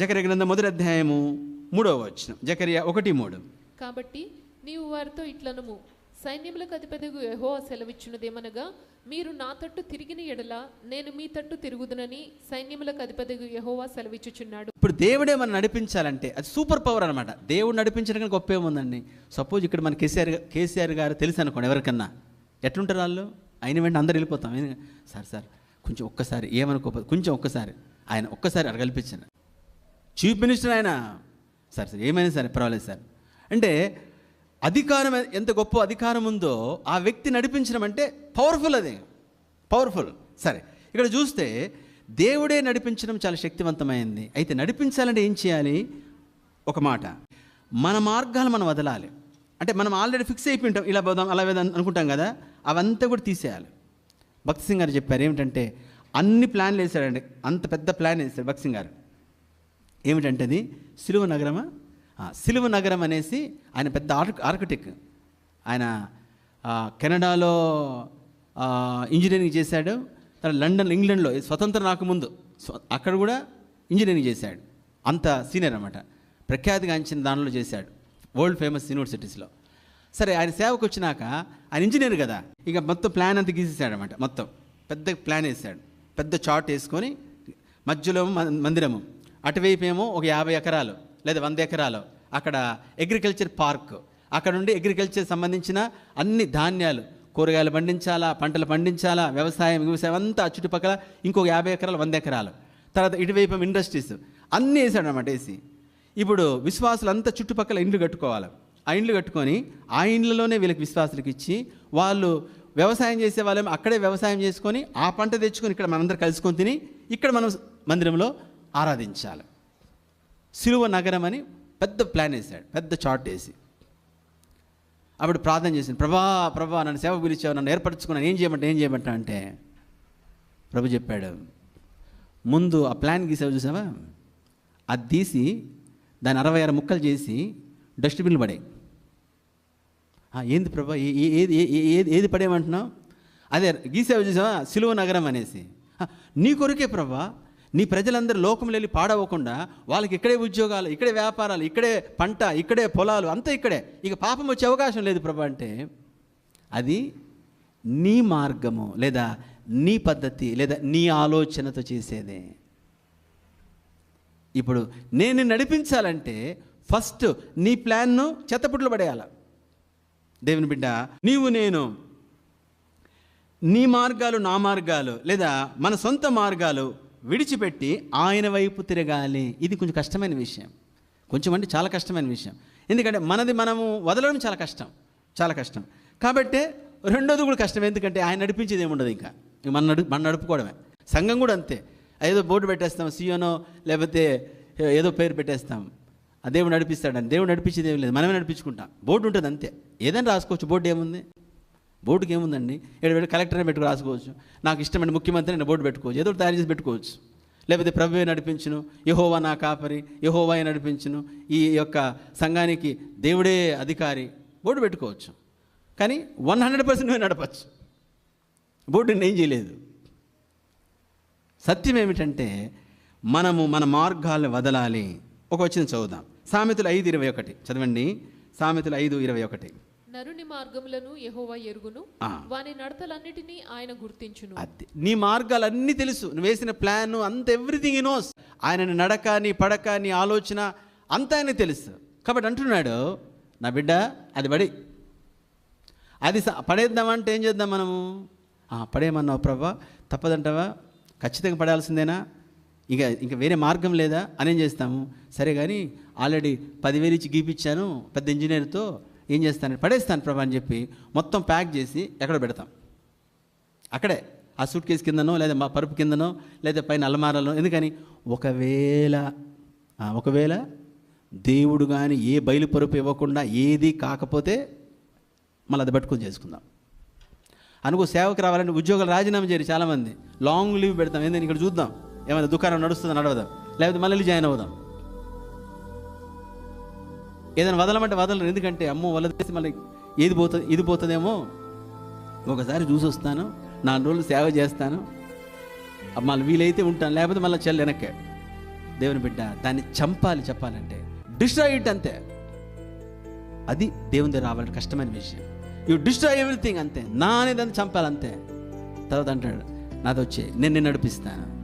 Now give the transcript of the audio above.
జకర్య గ్రంథం మొదటి అధ్యాయము మూడవ వచనం. జకర్య ఒకటి మూడు. కాబట్టి నీవు వారితో ఇట్లనుము సైన్యములకు అధిపతిగు యెహోవా సెలవిచ్చున్నదేమనగా మీరు నా తట్టు తిరిగిన ఎడల నేను మీ తట్టు తిరుగుదునని సైన్యములకు అధిపతిగు యెహోవా సెలవిచ్చుచున్నాడు. ఇప్పుడు దేవుడే మనం నడిపించాలంటే అది సూపర్ పవర్ అనమాట దేవుడు నడిపించడానికి గొప్ప ఏముందండి? సపోజ్ ఇక్కడ మన కేసీఆర్ కేసీఆర్ గారు తెలుసు అనుకోండి ఎవరికన్నా. ఎట్లుంటారు వాళ్ళు? అయిన వెంటనే అందరు వెళ్ళిపోతాం. సార్ సార్ కొంచెం ఒక్కసారి ఏమనుకోపోదు. కొంచెం ఒక్కసారి. ఆయన ఒక్కసారి అడగల్పించండి. చీఫ్ మినిస్టర్ ఆయన. సరే సరే ఏమైనా సరే పర్వాలేదు సార్. అంటే అధికారం ఎంత గొప్ప అధికారం ఉందో ఆ వ్యక్తి నడిపించడం అంటే పవర్ఫుల్ అది. పవర్ఫుల్ సరే ఇక్కడ చూస్తే దేవుడే నడిపించడం చాలా శక్తివంతమైంది. అయితే నడిపించాలంటే ఏం చేయాలి? ఒక మాట. మన మార్గాలు మనం వదలాలి. అంటే మనం ఆల్రెడీ ఫిక్స్ అయిపోయి ఉంటాం ఇలా పోదాం అలా పోదాం అనుకుంటాం కదా అవంతా కూడా తీసేయాలి. భక్తి సింగ్ గారు చెప్పారు ఏమిటంటే అన్ని ప్లాన్లు వేసాడండి అంత పెద్ద ప్లాన్ వేశాడు భక్తి సింగ్ గారు. ఏమిటంటే అది సిలువ నగరమా? సిలువ నగరం అనేసి ఆయన పెద్ద ఆర్క్ ఆర్కిటెక్ట్ ఆయన కెనడాలో ఇంజనీరింగ్ చేశాడు. తర్వాత లండన్ ఇంగ్లాండ్లో స్వతంత్రం రాకముందు అక్కడ కూడా ఇంజనీరింగ్ చేశాడు. అంత సీనియర్ అనమాట ప్రఖ్యాతిగాంచిన దానిలో చేశాడు. వరల్డ్ ఫేమస్ యూనివర్సిటీస్లో. సరే ఆయన సేవకు వచ్చినాక ఆయన ఇంజనీర్ కదా. ఇక మొత్తం ప్లాన్ అంతా గీసేసాడు అనమాట మొత్తం. పెద్ద ప్లాన్ వేసాడు పెద్ద చార్ట్ వేసుకొని మధ్యలో మందిరము. అటువైపు ఏమో ఒక యాభై ఎకరాలు లేదా వంద ఎకరాలు. అక్కడ అగ్రికల్చర్ పార్క్ అక్కడ నుండి అగ్రికల్చర్ సంబంధించిన అన్ని ధాన్యాలు కూరగాయలు పండించాలా పంటలు పండించాలా వ్యవసాయం వ్యవసాయం అంతా చుట్టుపక్కల ఇంకొక యాభై ఎకరాలు వంద ఎకరాలు. తర్వాత ఇటువైపు ఇండస్ట్రీస్ అన్నీ వేసాడు అనమాట వేసి ఇప్పుడు విశ్వాసులు అంతా చుట్టుపక్కల ఇండ్లు కట్టుకోవాలి. ఆ ఇండ్లు కట్టుకొని ఆ ఇండ్లలోనే వీళ్ళకి విశ్వాసులకు ఇచ్చి వాళ్ళు వ్యవసాయం చేసే వాళ్ళేమో అక్కడే వ్యవసాయం చేసుకొని ఆ పంట తెచ్చుకొని ఇక్కడ మనందరం కలుసుకొని తిని ఇక్కడ మనం మందిరంలో ఆరాధించాలి. సిలువ నగరం అని పెద్ద ప్లాన్ వేశాడు పెద్ద చార్ట్ వేసి. అప్పుడు ప్రార్థన చేసింది ప్రభా ప్రభా నన్ను సేవ పిలిచావు నన్ను ఏర్పరచుకున్నాను ఏం చేయమంటే ఏం చేయమంటా? అంటే ప్రభు చెప్పాడు ముందు ఆ ప్లాన్ గీసావు చూసావా? అది తీసి దాని అరవై ఆరు ముక్కలు చేసి డస్ట్బిన్లు పడే ఏంది ప్రభా ఏది ఏ- ఏది ఏది పడేయమంటున్నావు? అదే గీసావు చూసావా? సిలువ నగరం అనేసి. నీ కొరకే ప్రభా నీ ప్రజలందరూ లోకంలో వెళ్ళి పాడవకుండా వాళ్ళకి ఇక్కడే ఉద్యోగాలు ఇక్కడే వ్యాపారాలు ఇక్కడే పంట ఇక్కడే పొలాలు అంతా ఇక్కడే. ఇక పాపం వచ్చే అవకాశం లేదు ప్రభా అంటే అది నీ మార్గము లేదా నీ పద్ధతి లేదా నీ ఆలోచనతో చేసేదే. ఇప్పుడు నేను నడిపించాలంటే ఫస్ట్ నీ ప్లాన్ను చెత్తపుట్లు పడేయాల. దేవుని బిడ్డ నీవు నేను నీ మార్గాలు నా మార్గాలు లేదా మన సొంత మార్గాలు విడిచిపెట్టి ఆయన వైపు తిరగాలి. ఇది కొంచెం కష్టమైన విషయం. కొంచెం అంటే చాలా కష్టమైన విషయం. ఎందుకంటే మనది మనము వదలడం చాలా కష్టం. చాలా కష్టం. కాబట్టి రెండోది కూడా కష్టం. ఎందుకంటే ఆయన నడిపించేది ఏముండదు ఇంకా. మన నడు మన నడుపుకోవడమే. సంఘం కూడా అంతే. ఏదో బోర్డు పెట్టేస్తాం సీఎనో లేకపోతే ఏదో పేరు పెట్టేస్తాం. ఆ దేవుడు నడిపిస్తాడని. దేవుడు నడిపించేది ఏం లేదు. మనమే నడిపించుకుంటాం. బోర్డు ఉంటుంది అంతే. ఏదైనా రాసుకోవచ్చు. బోర్డు ఏముంది? బోర్డుకి ఏముందండి? ఏడు పెట్టి పెట్టుకు రాసుకోవచ్చు. నాకు ఇష్టమైన ముఖ్యమంత్రి నేను బోర్డు పెట్టుకోవచ్చు. ఏదో తయారు చేసి పెట్టుకోవచ్చు. లేకపోతే ప్రభువే నడిపించును యహోవా నా కాపరి యహోవాయే నడిపించును ఈ యొక్క సంఘానికి దేవుడే అధికారి బోర్డు పెట్టుకోవచ్చు. కానీ వన్ హండ్రెడ్ పర్సెంట్ నువ్వు నడపచ్చు. బోర్డు ఏం చేయలేదు. సత్యం ఏమిటంటే మనము మన మార్గాలను వదలాలి. ఒక వచ్చిన చదువుదాం. సామెతలు ఐదు ఇరవై ఒకటి. చదవండి. సామెతలు ఐదు ఇరవై ఒకటి. నరుని మార్గములను యెహోవా ఎరుగును. వాని నడతలన్నిటినీ ఆయన గుర్తించును. అది నీ మార్గాలన్నీ తెలుసు. నువ్వు వేసిన ప్లాన్ అంత ఎవ్రీథింగ్ నోస్. ఆయన నడక నీ పడక నీ ఆలోచన అంతా ఆయన తెలుసు. కాబట్టి అంటున్నాడు నా బిడ్డ అది పడి. అది పడేద్దామంటే ఏం చేద్దాం మనము? పడేయమన్నావు ప్రభా తప్పదంటావా? ఖచ్చితంగా పడాల్సిందేనా? ఇక ఇంకా వేరే మార్గం లేదా? అని ఏం చేస్తాము? సరే కానీ ఆల్రెడీ పదివేలు ఇచ్చి గీపిచ్చాను పెద్ద ఇంజనీర్తో. ఏం చేస్తాను పడేస్తాను ప్రభా అని చెప్పి మొత్తం ప్యాక్ చేసి ఎక్కడ పెడతాం. అక్కడే. ఆ సూట్ కేసు కిందనో లేదా మా పరుపు కిందనో లేదా పైన అలమారాలో ఎందుకని? ఒకవేళ ఒకవేళ దేవుడు కానీ ఏ బయలు పరుపు ఇవ్వకుండా ఏది కాకపోతే మళ్ళీ అది పట్టుకొని చేసుకుందాం. అనుకో సేవకు రావాలని ఉద్యోగాలు రాజీనామా చేయరు చాలామంది. లాంగ్ లీవ్ పెడతాం. ఏంటంటే ఇక్కడ చూద్దాం. ఏమైనా దుకాణం నడుస్తుందో? నడవదాం? లేకపోతే మళ్ళీ జాయిన్ అవుదాం. ఏదైనా వదలమంటే వదలరు. ఎందుకంటే అమ్మో వలదేసి మళ్ళీ ఏది పోతుంది ఇది పోతుందేమో ఒకసారి చూసి వస్తాను. నాలుగు రోజులు సేవ చేస్తాను. మళ్ళీ వీలైతే ఉంటాను. లేకపోతే మళ్ళీ చెల్లి వెనక్కే. దేవుని బిడ్డ దాన్ని చంపాలి చెప్పాలంటే. డిస్ట్రాయ్ ఇట్ అంతే. అది దేవుని దగ్గర రావాలంటే కష్టమైన విషయం. యూ డిస్ట్రాయ్ ఎవ్రీథింగ్ అంతే. నా అనేది చంపాలి అంతే తర్వాత అంటాడు నాతో వచ్చే నేను నిన్ను నడిపిస్తాను.